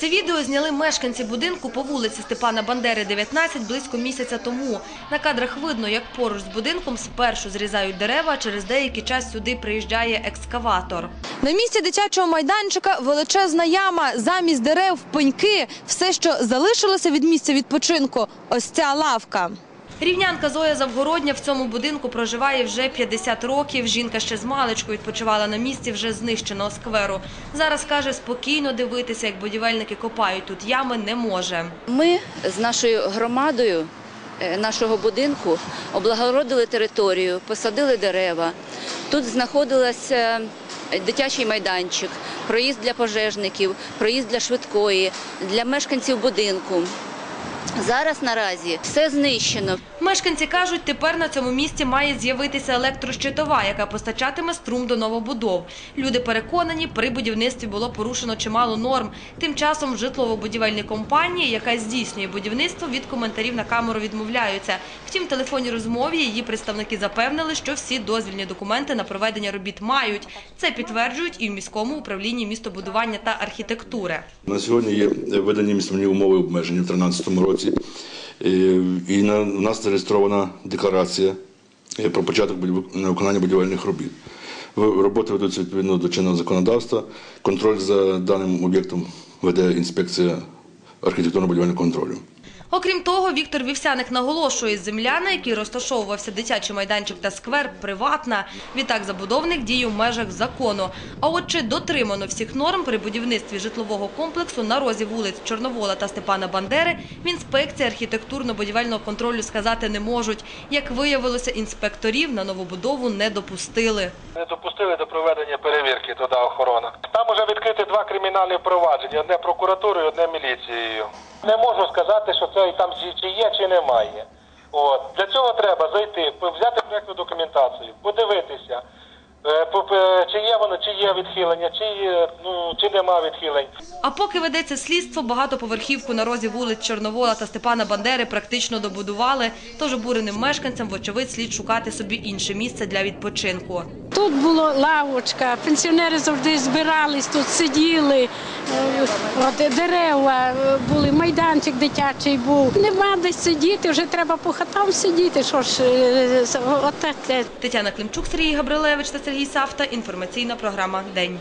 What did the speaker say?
Це відео зняли мешканці будинку по вулиці Степана Бандери, 19, близько місяця тому. На кадрах видно, як поруч з будинком спершу зрізають дерева, через деякий час сюди приїжджає екскаватор. На місці дитячого майданчика величезна яма, замість дерев пеньки, все, що залишилося від місця відпочинку – ось ця лавка. Рівнянка Зоя Завгородня в цьому будинку проживає вже 50 років. Жінка ще з маличку відпочивала на місці вже знищеного скверу. Зараз, каже, спокійно дивитися, як будівельники копають тут ями, не може. Ми з нашою громадою е, нашого будинку облагородили територію, посадили дерева. Тут знаходилася дитячий майданчик, проїзд для пожежників, проїзд для швидкої, для мешканців будинку. Зараз наразі все знищено. Мешканці кажуть, тепер на цьому місці має з'явитися електрощитова, яка постачатиме струм до новобудов. Люди переконані, при будівництві було порушено чимало норм. Тим часом житлово-будівельній компанії, яка здійснює будівництво, від коментарів на камеру відмовляються. Втім, в телефонній розмові її представники запевнили, що всі дозвільні документи на проведення робіт мають. Це підтверджують і в міському управлінні містобудування та архітектури. На сьогодні є видані місцеві умови обмеження в 2013 році. Е, І на, у нас зареєстрована декларація е, про початок виконання будівельних робіт. Роботи ведуться відповідно до чинного законодавства. Контроль за даним об'єктом веде інспекція архітектурно-будівельного контролю. Окрім того, Віктор Вівсяник наголошує, земля, на якій розташовувався дитячий майданчик та сквер, приватна. Відтак забудовник діє в межах закону. А от чи дотримано всіх норм при будівництві житлового комплексу на розі вулиць Чорновола та Степана Бандери, в інспекції архітектурно-будівельного контролю сказати не можуть. Як виявилося, інспекторів на новобудову не допустили. Не допустили до проведення перевірки туди охорона. Відкрити два кримінальні провадження: одне прокуратурою, одне міліцією. Не можу сказати, що це там чи- є, чи немає. От для цього треба зайти, взяти проектну документацію, подивитися, е, чи є воно, чи є відхилення, чи є, ну чи нема відхилень. А поки ведеться слідство, багатоповерхівку на розі вулиць Чорновола та Степана Бандери практично добудували, тож обуреним мешканцям, вочевидь, слід шукати собі інше місце для відпочинку. Тут була лавочка, пенсіонери завжди збирались, тут сиділи, е, от, дерева е, були, майданчик дитячий був. Нема десь сидіти, вже треба по хатам сидіти. Що ж, от з- Тетяна Климчук, Сергій Габрилевич та Сергій Савта. Інформаційна програма «День».